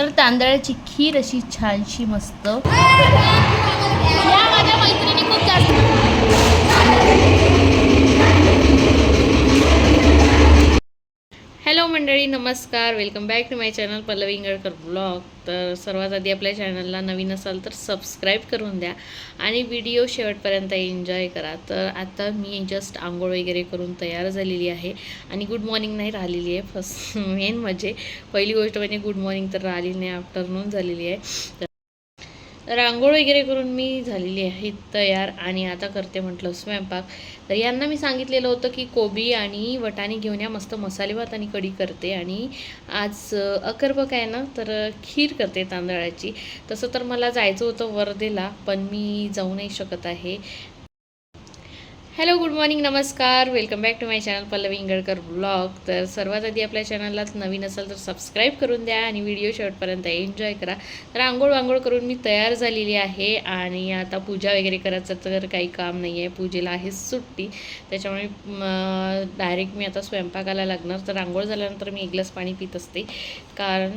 तर तांदळाची खीर अशी छानशी मस्त. या माझ्या मैत्रिणी खूप जास्त हॅलो मंडळी नमस्कार. Welcome back to my channel Pallavi Ingalkar blog तर सर्वात आधी आपल्या चॅनलला नवीन असाल तर सबस्क्राईब करून द्या आणि व्हिडिओ शेवटपर्यंत एन्जॉय करा. तर आता मी जस्ट आंघोळ वगैरे करून तयार झालेली आहे आणि गुड मॉर्निंग नाही राहिलेली आहे. फर्स्ट मेन म्हणजे पहिली गोष्ट म्हणजे गुड मॉर्निंग तर राहिली नाही आफ्टरनून झालेली आहे. तर आंघोळ वगैरे करून मी झालेली आहे तयार आणि आता करते म्हटलं स्वयंपाक. तर यांना मी सांगितलेलं होतं की कोबी आणि वटाणे घेऊन या मस्त मसाले भात आणि कढी करते. आणि आज अकरबक आहे ना तर खीर करते तांदळाची. तसं तर मला जायचं होतं वर्धेला पण मी जाऊ नाही शकत आहे. हॅलो गुड मॉर्निंग नमस्कार. Welcome back to my channel Pallavi Ingalkar blog. तर सर्वात आधी आपल्या चॅनलला नवीन असेल तर सबस्क्राईब करून द्या आणि व्हिडिओ शेवटपर्यंत एन्जॉय करा. तर आंघोळ वांघोळ करून मी तयार झालेली आहे आणि आता पूजा वगैरे करायचं तर काही काम नाही आहे. पूजेला आहे सुट्टी. त्याच्यामुळे डायरेक्ट मी आता स्वयंपाकाला लागणार. तर आंघोळ झाल्यानंतर मी एक ग्लास पाणी पित असते. कारण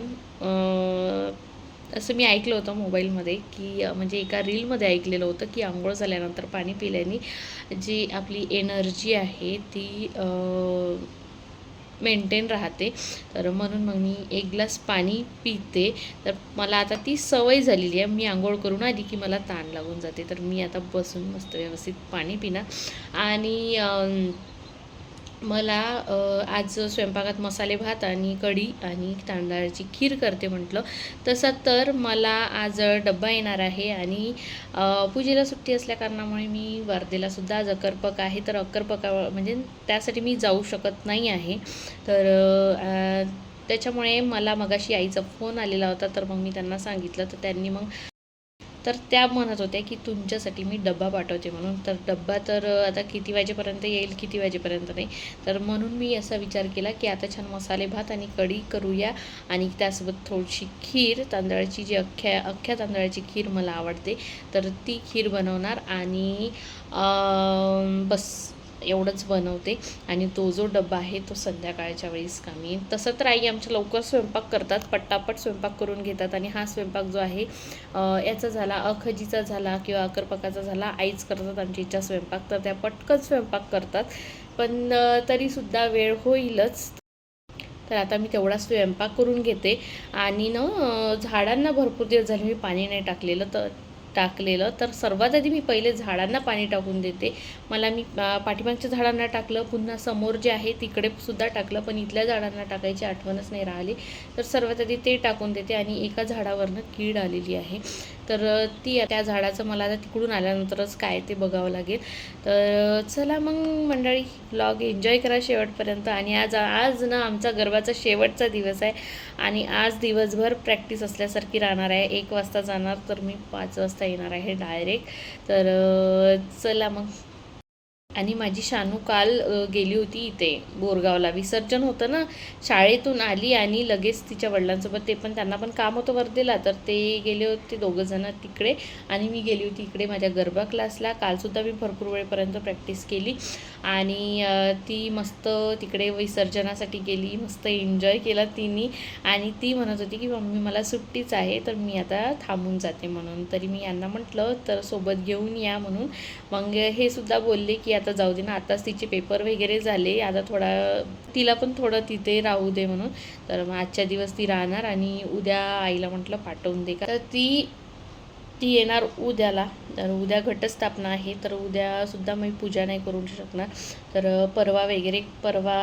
असं मी ऐकलं होतं मोबाईलमध्ये की म्हणजे एका रीलमध्ये ऐकलेलं होतं की आंघोळ झाल्यानंतर पाणी पिल्याने जी आपली एनर्जी आहे ती मेंटेन राहते. तर म्हणून मग मी एक ग्लास पाणी पिते. तर मला आता ती सवय झालेली आहे. मी आंघोळ करून आली की मला ताण लागून जाते. तर मी आता बसून मस्त व्यवस्थित पाणी पिणार. आणि मला आज स्वयंपाकात मसाले भात आणि कढी आणि तांदळाची खीर करते म्हटलं. तसं तर मला आज डब्बा येणार आहे आणि पूजेला सुट्टी असल्या कारणामुळे मी वर्धेलासुद्धा आज अकरपक आहे. तर अकरपका म्हणजे त्यासाठी मी जाऊ शकत नाही आहे. तर त्याच्यामुळे मला मगाशी आईचा फोन आलेला होता. तर मग मी त्यांना सांगितलं. तर त्यांनी मग तर त्या म्हणत होत्या की तुमच्यासाठी मी डब्बा पाठवते म्हणून. तर डब्बा तर आता किती वाजेपर्यंत येईल किती वाजेपर्यंत नाही. तर म्हणून मी असा विचार केला की आता छान मसाले भात आणि कढी करूया. आणि त्यासोबत थोडीशी खीर तांदळाची जी अख्ख्या अख्ख्या तांदळाची खीर मला आवडते. तर ती खीर बनवणार आणि बस. एवढंच बनवते. आणि तो जो डब्बा आहे तो संध्याकाळच्या वेळेस कामी येईल. तसं तर आई आमच्या लवकर स्वयंपाक करतात. पट्टापट स्वयंपाक करून घेतात. आणि हा स्वयंपाक जो आहे याचा झाला अखजीचा झाला किंवा अकरपकाचा झाला आईच करतात आमच्या इच्छा स्वयंपाक. तर त्या पटकन स्वयंपाक करतात. पण तरीसुद्धा वेळ होईलच. तर आता मी तेवढा स्वयंपाक करून घेते. आणि ना झाडांना भरपूर दिवस झाले मी पाणी नाही टाकलेलं. तर टाकलेलं. तर सर्वात आधी मी पहिले झाडांना पाणी टाकून देते. मला मी पाठीमागच्या झाडांना टाकलं पुन्हा समोर जे आहे तिकडे सुद्धा टाकलं पण इथल्या झाडांना टाकायची आठवणच नाही राहिली. तर सर्वात आधी ते टाकून देते आणि एका झाडावरनं कीड आलेली आहे. तर ती त्या झाडाचं मला आता तिकडून आल्यानंतरच काय ते बघावं लागेल. तर चला मग मंडळी ब्लॉग एन्जॉय करा शेवटपर्यंत. आणि आज आज ना आमचा गरबाचा शेवटचा दिवस आहे. आणि आज दिवसभर प्रॅक्टिस असल्यासारखी राहणार आहे. एक वाजता जाणार तर मी पाच वाजता येणार आहे डायरेक्ट तर चला मग. आणि माझी शानू काल गेली होती इथे बोरगावला. विसर्जन होतं ना शाळेतून आली आणि लगेच तिच्या वडिलांसोबत ते पण त्यांना पण काम होतं वर्धेला तर ते गेले होते दोघंजणं तिकडे आणि मी गेली होती इकडे माझ्या गरबा क्लासला कालसुद्धा मी भरपूर वेळपर्यंत प्रॅक्टिस केली. आणि ती मस्त तिकडे विसर्जनासाठी गेली मस्त एन्जॉय केला तिने. आणि ती म्हणत होती की मम्मी मला सुट्टीच आहे तर मी आता थांबून जाते म्हणून. तरी मी यांना म्हटलं तर सोबत घेऊन या म्हणून. मग हे सुद्धा बोलले की आता जाऊ दे ना आताच तिचे पेपर वगैरे झाले आता थोडा तिला पण थोडं तिथे राहू दे म्हणून. तर मग आजच्या दिवस ती राहणार आणि उद्या आईला म्हटलं पाठवून दे. का तर ती ती येणार उद्याला. तर उद्या घटस्थापना आहे तर उद्यासुद्धा मी पूजा नाही करू शकणार. तर परवा वगैरे परवा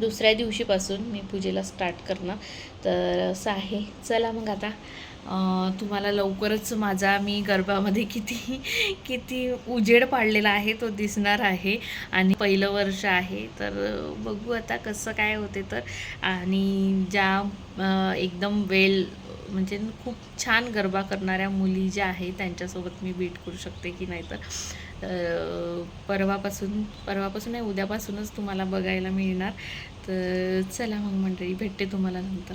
दुसऱ्या दिवशीपासून मी पूजेला स्टार्ट करणार. तर असं आहे. चला मग आता. तुम्हाला लवकरच माझा मी गरबामध्ये किती किती उजेड पाडलेला आहे तो दिसणार आहे. आणि पहिलं वर्ष आहे. तर बघू आता कसं काय होते तर. आणि ज्या एकदम वेल म्हणजे खूप छान गरबा करणाऱ्या मुली ज्या आहेत त्यांच्यासोबत मी बीट करू शकते की नाही तर. तर परवापासून परवापासून नाही उद्यापासूनच तुम्हाला बघायला मिळणार. तर चला मग मंडळी भेटते तुम्हाला नंतर.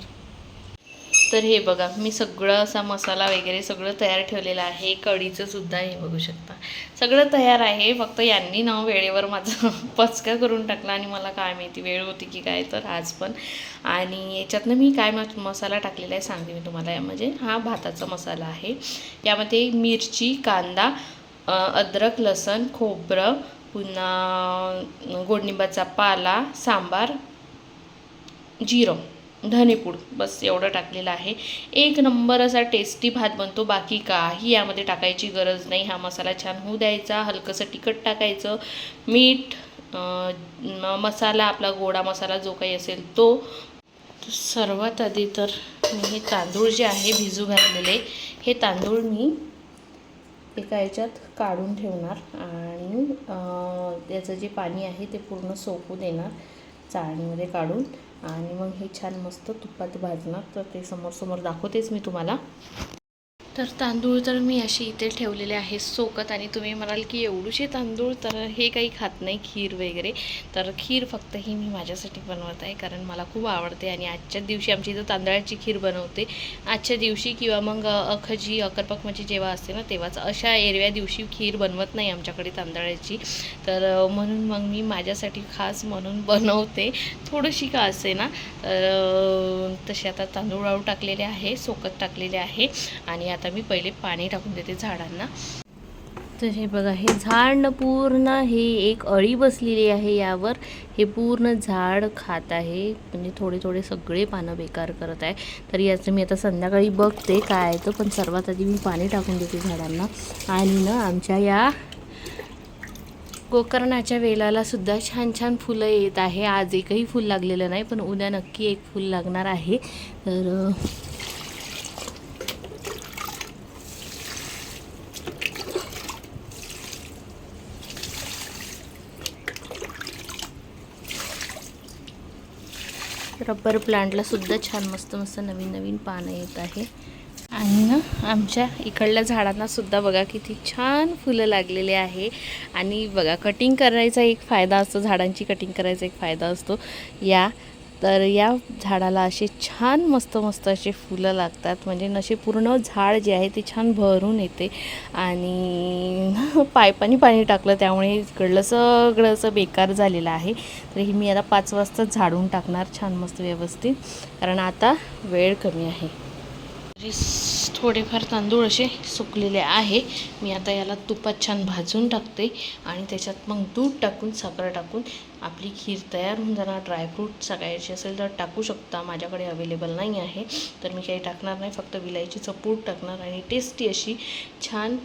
तर हे बघा मी सगळं असा मसाला वगैरे सगळं तयार ठेवलेलं आहे. कढीचं सुद्धा हे बघू शकता. सगळं तयार आहे फक्त यांनी ना वेळेवर माझं पचका करून टाकला आणि मला काय माहिती वेळ होती की काय तर आज पण. आणि याच्यातनं मी काय मसाला टाकलेला आहे सांगते मी तुम्हाला. म्हणजे हा भाताचा मसाला आहे. यामध्ये मिरची कांदा अद्रक लसण खोबरं पुन्हा गोडनिंबाचा पाला सांबार जिरं. धनेपूड. बस एवढं टाकलेलं आहे. एक नंबर असा टेस्टी भात बनतो. बाकी काही यामध्ये टाकायची गरज नाही. हा मसाला छान होऊ द्यायचा. हलकंसं तिखट टाकायचं. मीठ मसाला आपला गोडा मसाला जो काही असेल तो. सर्वात आधी तर मी हे तांदूळ जे आहे भिजू घातलेले हे तांदूळ मी एका याच्यात काढून ठेवणार आणि त्याचं जे पाणी आहे ते पूर्ण सोपू देणार चाळणीमध्ये काढून. आणि मग हे छान मस्त तुपात भाजणार. तर ते समोर समोर दाखवतेच मी तुम्हाला. तर तांदूळ तर मी असे इथे ठेवलेले आहे सोकत आणि तुम्ही म्हणाल की एवढूशे तांदूळ तर हे काही खात नाही खीर वगैरे. तर खीर फक्त ही मी माझ्यासाठी बनवत आहे कारण मला खूप आवडते आणि आजच्या दिवशी आमची इथं तांदळाची खीर बनवते. आजच्या दिवशी किंवा मग अखजी अकरपक जेव्हा असते ना तेव्हाच अशा एरव्या दिवशी खीर बनवत नाही आमच्याकडे तांदळाची. तर म्हणून मग मी माझ्यासाठी खास म्हणून बनवते. थोडीशी का असे ना तर तसे आता तांदूळ टाकलेले आहे सोकत टाकलेले आहे. आणि आता आता मी पहिले पाणी टाकून देते झाडांना. तर हे बघा हे झाड न पूर्ण हे एक अळी बसलेली आहे यावर. हे पूर्ण झाड खात आहे. म्हणजे थोडे थोडे सगळे पानं बेकार करत आहे. तर याचं मी आता संध्याकाळी बघते काय आहे तर पण सर्वात आधी मी पाणी टाकून देते झाडांना. आणि ना आमच्या या गोकर्णाच्या वेलाला सुद्धा छान छान फुलं येत आहे. आज एकही फूल लागलेलं नाही पण उद्या नक्की एक फूल लागणार आहे. तर रब्बर रबर प्लांटला सुद्धा छान मस्त मस्त नवीन नवीन पानं येत आहे. आणि ना आमच्या इकडल्या झाडांनासुद्धा बघा किती छान फुलं लागलेले आहे. आणि बघा कटिंग करायचा एक फायदा असतो झाडांची कटिंग करायचा एक फायदा असतो. या तर या झाडाला असे छान मस्त मस्त असे फुलं लागतात. म्हणजे नसे पूर्ण झाड जे आहे ते छान भरून येते. आणि पायपानी पाणी टाकलं त्यामुळे इकडलं सगळं असं बेकार झालेलं आहे. तर हे मी आता पाच वाजता झाडून टाकणार छान मस्त व्यवस्थित. कारण आता वेळ कमी आहे. थोडेफार तांदूळ असे सुकलेले आहे. मी आता याला तुपात छान भाजून टाकते आणि त्याच्यात मग दूध टाकून साखर टाकून आपली खीर तयार होऊन जाणार. ड्रायफ्रूट सकाळची असेल तर टाकू शकता. माझ्याकडे अवेलेबल नाही आहे. तर मी काही टाकणार नाही. फक्त विलायचीचं पूड टाकणार आणि टेस्टी अशी छान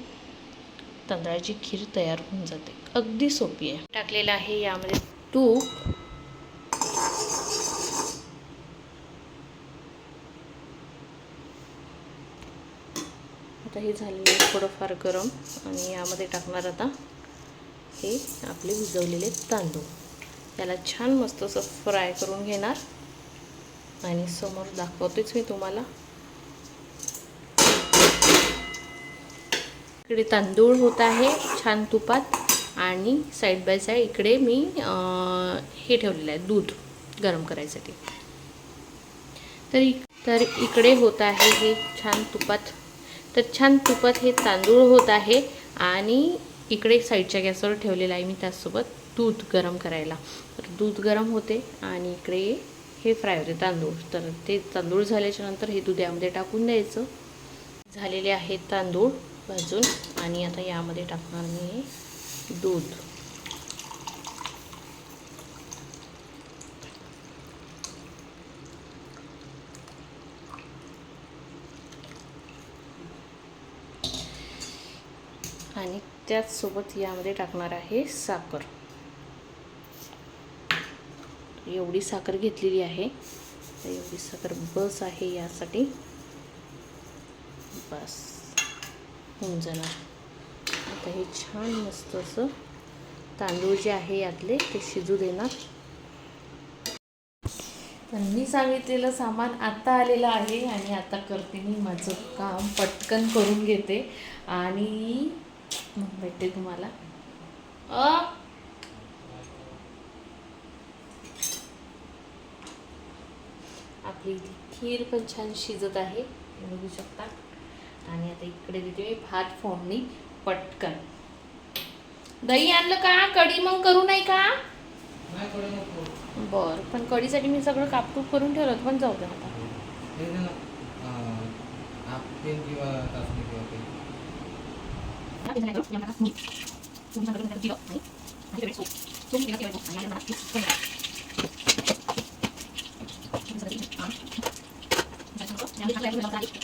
तांदळाची खीर तयार होऊन जाते. अगदी सोपी आहे. टाकलेलं आहे यामध्ये तूप आता हे झालेलं आहे थोडंफार गरम आणि यामध्ये टाकणार आता हे आपले भिजवलेले तांदूळ. त्याला छान मस्त असं फ्राय करून घेणार. आणि समोर दाखवतेच मी तुम्हाला. इकडे तांदूळ होत आहे छान तुपात आणि साईड बाय साईड इकडे मी हे ठेवलेलं आहे दूध गरम करायसाठी. तर इक तर इकडे होत आहे हे छान तुपात तर छान तुपात हे तांदूळ होत आहे आणि इकडे साईडच्या गॅसवर ठेवलेलं आहे मी त्याचसोबत दूध गरम करायला. तर दूध गरम होते आणि इकडे हे फ्राय होते तांदूळ. तर ते तांदूळ झाल्याच्यानंतर हे दूध यामध्ये टाकून द्यायचं. झालेले आहेत तांदूळ भाजून आणि आता यामध्ये टाकणार मी दूध. आणि त्याचसोबत यामध्ये टाकणार आहे साखर. एवढी साखर घेतलेली आहे. तर एवढी साखर बस आहे यासाठी. बस. होऊन जाणार. आता हे छान मस्त असं तांदूळ जे आहे यातले ते शिजू देणार. तर मी सांगितलेलं सामान आता आलेलं आहे आणि आता करते मी माझं काम. पटकन करून घेते. आणि मग भेटते तुम्हाला. अ? आपली खीर पण छान शिजत आहे बघू शकता. आणि आता इकडे देते मी भात फोडणी पटकन. दही आणलं का? कढी मग करू नाही का? बर पण कढीसाठी मी सगळं कापकूप करून ठेवलं पण जाऊ दे आता. हे जे ना अं, आपटेन किंवा चाचणी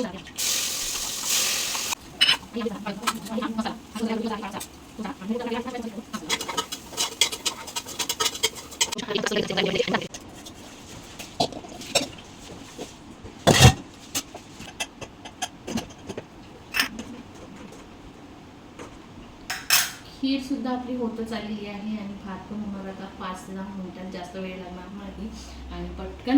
किंवा काही खीर सुद्धा आपली होतच आलेली आहे आणि भात पण होणार आता पाच दहा मिनिटात जास्त वेळ लागणार नाही. आणि पटकन.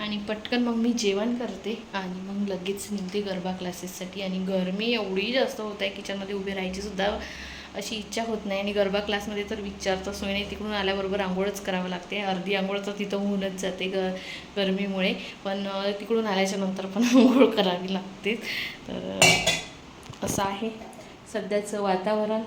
आणि पटकन मग मी जेवण करते आणि मग लगेच निघते गरबा क्लासेससाठी. आणि गरमी एवढी जास्त होत आहे किचनमध्ये उभी राहायची सुद्धा अशी इच्छा होत नाही. आणि गरबा क्लासमध्ये तर विचारता सोय नाही तिकडून आल्याबरोबर आंघोळच करावं लागते. अर्धी आंघोळ तर तिथं होऊनच जाते ग गरमीमुळे. पण तिकडून आल्याच्यानंतर पण आंघोळ करावी लागते. तर असं आहे सध्याचं वातावरण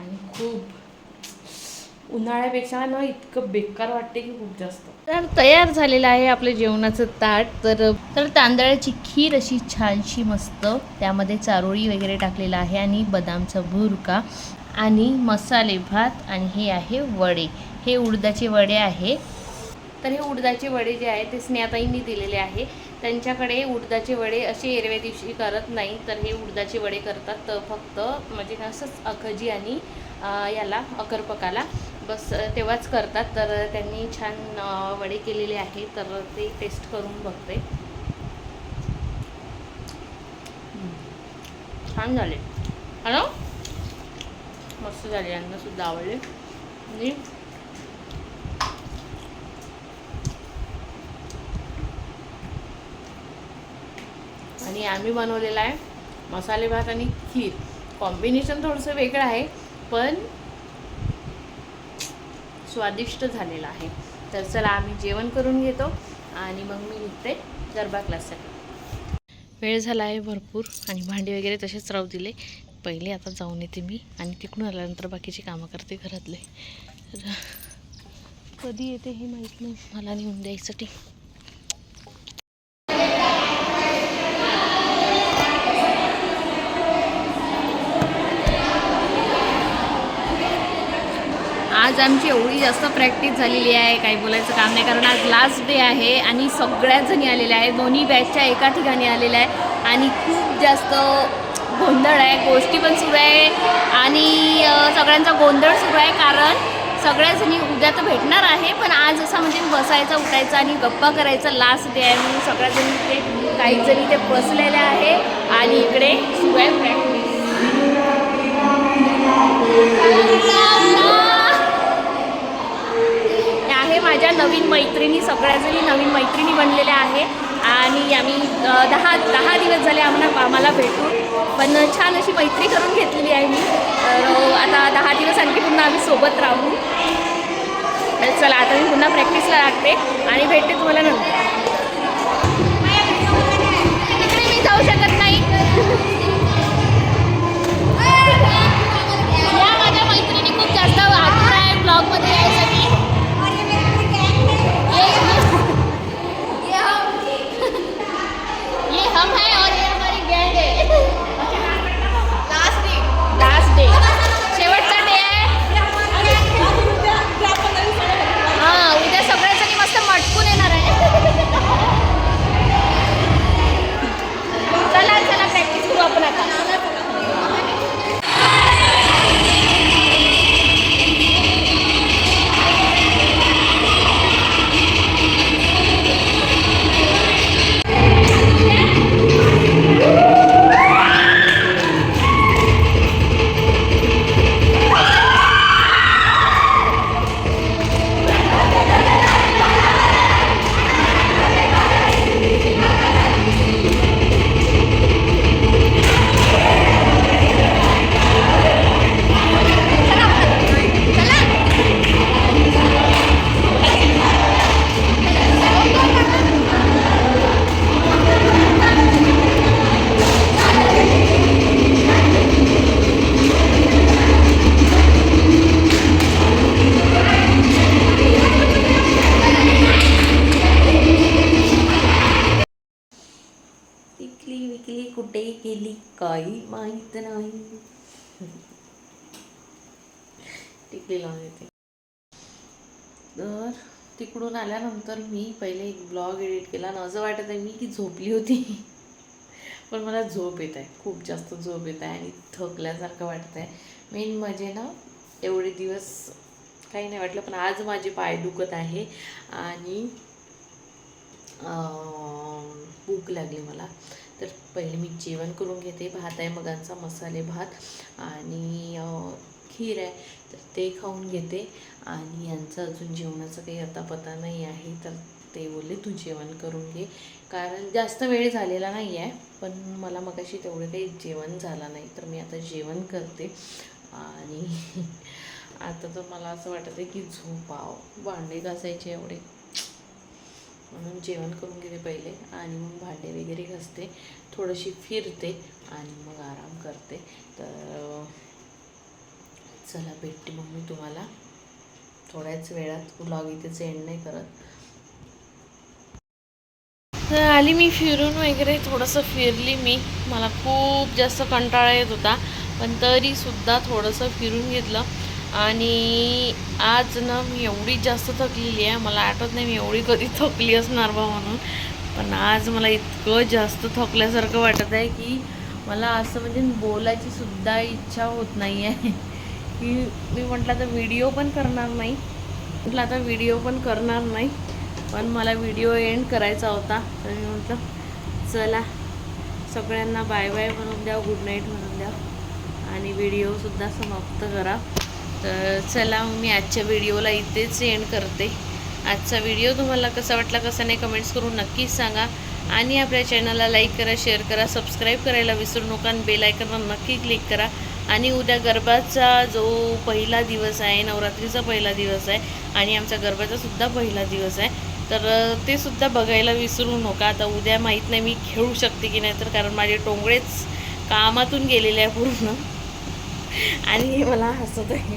आणि खूप उन्हाळ्यापेक्षा ना इतकं बेकार वाटते की खूप जास्त. तर तयार झालेलं आहे आपलं जेवणाचं ताट. तर तर तांदळाची खीर अशी छानशी मस्त त्यामध्ये चारोळी वगैरे टाकलेलं आहे आणि बदामचा भुरका आणि मसाले भात आणि हे आहे वडे. हे उडदाचे वडे आहे. तर हे उडदाचे वडे जे आहे ते स्नेहाताईंनी दिलेले आहे. त्यांच्याकडे उडदाचे वडे असे एरव्या दिवशी करत नाही तर हे उडदाचे वडे करतात तर फक्त म्हणजे असंच अखजी आणि याला अकरपकाला. बस तेव्हाच करतात. तर त्यांनी छान वडे केलेले आहे तर ते टेस्ट करून बघते. छान झाले. हॅलो? मस्त झाले. यांना सुद्धा आवडले. आणि आणि आम्ही बनवलेला आहे मसाले भात आणि खीर. कॉम्बिनेशन थोडंसं वेगळं आहे पण स्वादिष्ट झालेलं आहे. तर चला आम्ही जेवण करून घेतो आणि मग मी निघते गरबा क्लाससाठी. वेळ झाला आहे भरपूर आणि भांडी वगैरे तसेच राहू दिले. पहिले आता जाऊन येते मी आणि तिकडून आल्यानंतर बाकीची कामं करते घरातले. कधी येते हे माहीत नाही. मला नेऊन द्यायसाठी एक्झामची एवढी जास्त प्रॅक्टिस झालेली आहे काही बोलायचं काम नाही. कारण आज लास्ट डे आहे आणि सगळ्याच जणी आलेल्या आहे दोन्ही बॅचच्या एका ठिकाणी आलेल्या आहे आणि खूप जास्त गोंधळ आहे. गोष्टी पण सुरू आहे. आणि सगळ्यांचा गोंधळ सुरू आहे. कारण सगळ्या जणी उद्या तर भेटणार आहे. पण आज असं म्हणजे बसायचा उठायचं आणि गप्पा करायचा लास्ट डे आहे. म्हणून सगळ्याजणी ते काही जणी ते बसलेल्या आहे. आणि इकडे सुरू नवीन मैत्रिणी सगळ्याजणी नवीन मैत्रिणी बनलेल्या आहे. आणि आम्ही दहा दहा दिवस झाले आम्हाला आम्हाला भेटून. पण छान अशी मैत्री करून घेतलेली आहे मी. तर आता दहा दिवस आणखी पुन्हा आम्ही सोबत राहू. चला आता मी पुन्हा प्रॅक्टिसला लागते. आणि भेटते तुम्हाला नंतर. तिकडे मी जाऊ शकत नाही. तिकडून आल्यानंतर मी पहिले एक ब्लॉग एडिट केला ना असं वाटत आहे मी की झोपली होती. पण मला झोप येत आहे. खूप जास्त झोप येत आहे आणि थकल्यासारखं वाटत आहे. मेन म्हणजे ना एवढे दिवस काही नाही वाटलं पण आज माझे पाय दुखत आहे आणि भूक लागली मला. तर पहिले मी जेवण करून घेते. भात आहे मगांचा मसाले भात आणि खीर आहे. तर ते खाऊन घेते. आणि यांचं अजून जेवणाचं काही आता पता नाही आहे तर ते बोलले तू जेवण करून घे. कारण जास्त वेळ झालेला नाही आहे पण मला मगाशी तेवढं काही जेवण झालं नाही तर मी आता जेवण करते. आणि आता तर मला असं वाटत आहे की झोपाव. भांडे घासायचे एवढे. म्हणून जेवण करून घेते पहिले आणि मग भांडे वगैरे घासते. थोडीशी फिरते आणि मग आराम करते. तर चला भेटते मग मी तुम्हाला. थोड्याच वेळात ब्लॉग इथेच एंड नाही करत. तर आली मी फिरून वगैरे थोडंसं फिरली मी. मला खूप जास्त कंटाळा येत होता पण तरीसुद्धा थोडंसं फिरून घेतलं. आणि आज ना मी एवढी जास्त थकलेली आहे. मला आठवत नाही मी एवढी कधी थकली असणार बा म्हणून. पण आज मला इतकं जास्त थकल्यासारखं वाटत आहे की मला असं म्हणजे बोलायची सुद्धा इच्छा होत नाही आहे की मी म्हटलं तर व्हिडिओ पण करणार नाही. म्हटलं आता व्हिडिओ पण करणार नाही पण मला व्हिडिओ एंड करायचा होता. तर मी म्हटलं चला सगळ्यांना बाय बाय म्हणून द्या गुड नाईट म्हणून द्या आणि व्हिडिओसुद्धा समाप्त करा. तर चला मी आजच्या व्हिडिओला इथेच एंड करते. आजचा व्हिडिओ तुम्हाला कसा वाटला कसा नाही कमेंट्स करून नक्कीच सांगा. आणि आपल्या चॅनलला लाईक करा शेअर करा सबस्क्राईब करायला विसरू नका आणि बेलायकनवर नक्की क्लिक करा. आणि उद्या गरबाचा जो पहिला दिवस आहे नवरात्रीचा पहिला दिवस आहे आणि आमच्या गरबाचा सुद्धा पहिला दिवस आहे तर ते सुद्धा बघायला विसरू नका. आता उद्या माहीत नाही मी खेळू शकते की नाही तर कारण माझे टोंगळेच कामातून गेलेले आहे पूर्ण. आणि हे मला हसत आहे.